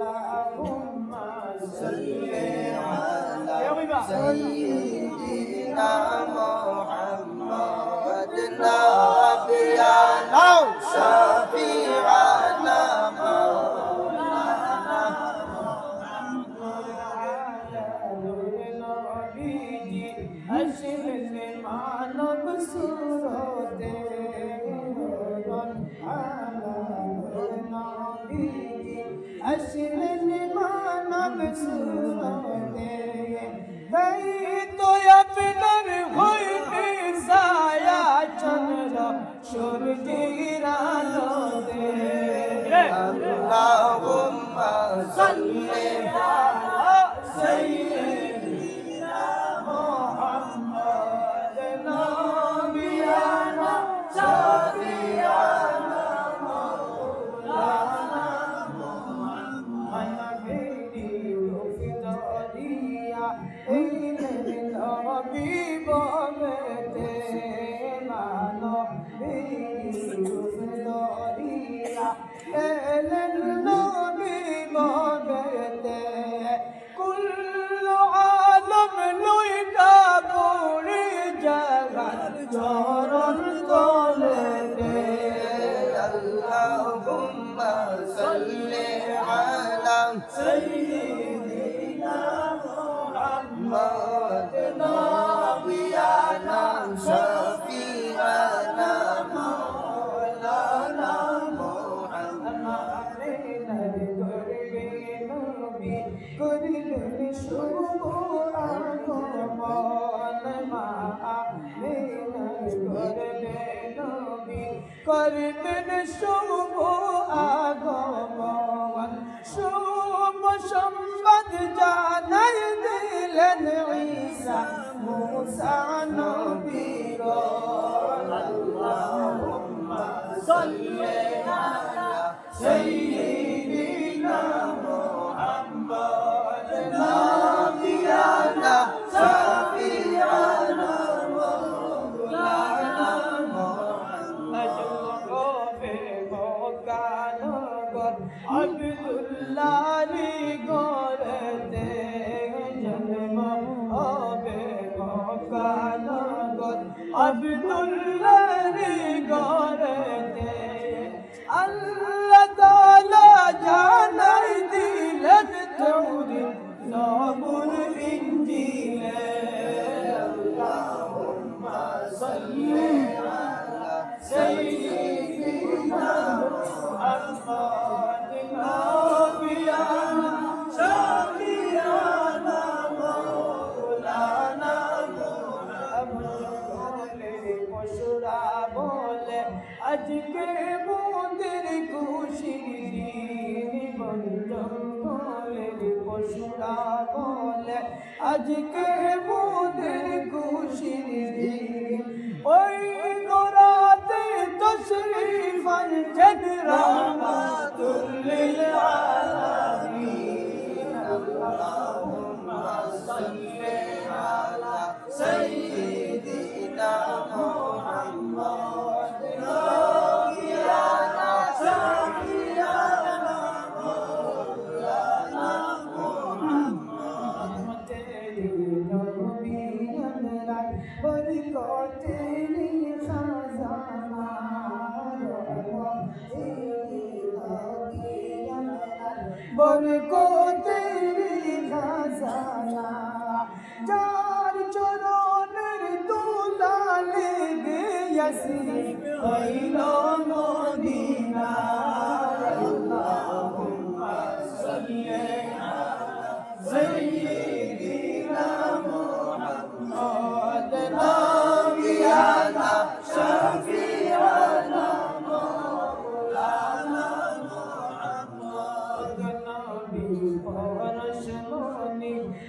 اللهم صل على سيدنا محمد نبينا شفيعنا مولانا محمد أشهد ما نقصد Chandra Come and know. শুভ আগমন শুভ সম্বাদ জানাই Abdullah পশুরা বলে আজকে মোদের খুশির ওই গোরাতে তশরিফ আনছেন রহমাতুল লিল আলামিন আল্লাহুম্মা সাল্লি بر کو تیری خزانہ چار چوروں تو لال دے یسی کوئی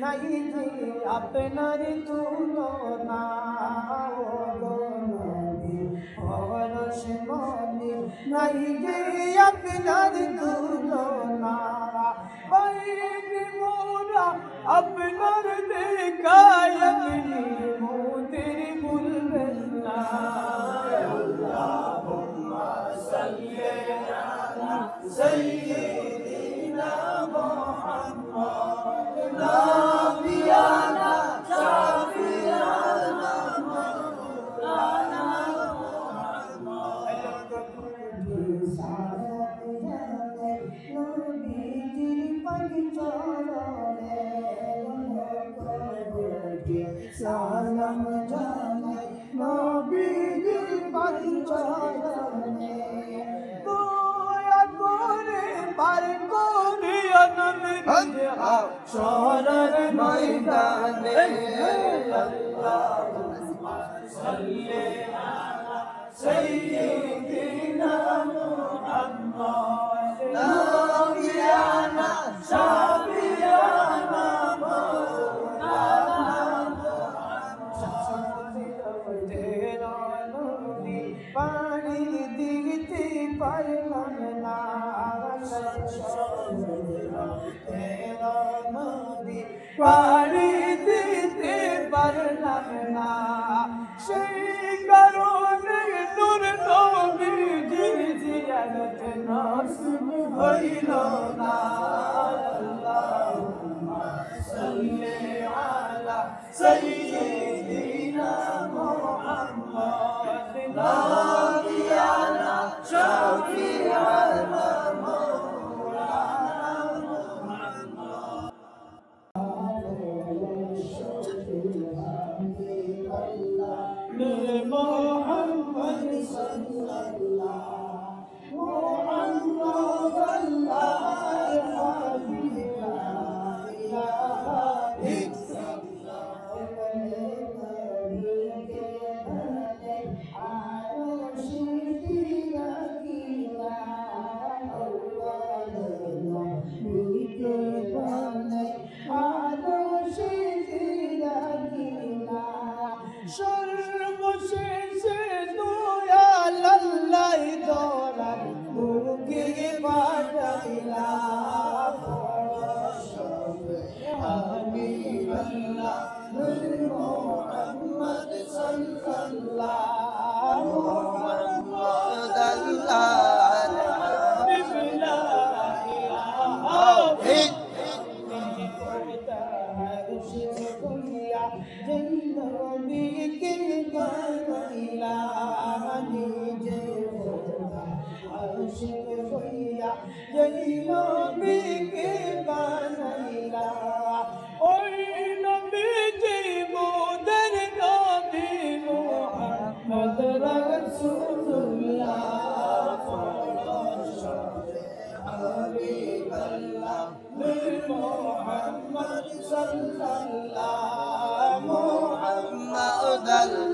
নাই যে আপনার তুলনা নবী পরশমনি নাই যে আপনার তুলনা মোরা আপনার দেখায় শরণ ময়দানে আল্লাহুম্মা সাল্লি আলা সাইয়্যিদিনা মুহাম্মদ নবিয়ানা শাফিয়ানা পানি দিতে পারলাম 为了那。say. আশিক হইয়া যেই নবীকে বানাইলা ওই নবী যে মোদের নবী মোহাম্মদ রাসূলুল্লাহ হাবিবাল্লাহ মোহাম্মদ সাল্লাল্লাহু মুহাম্মাদাল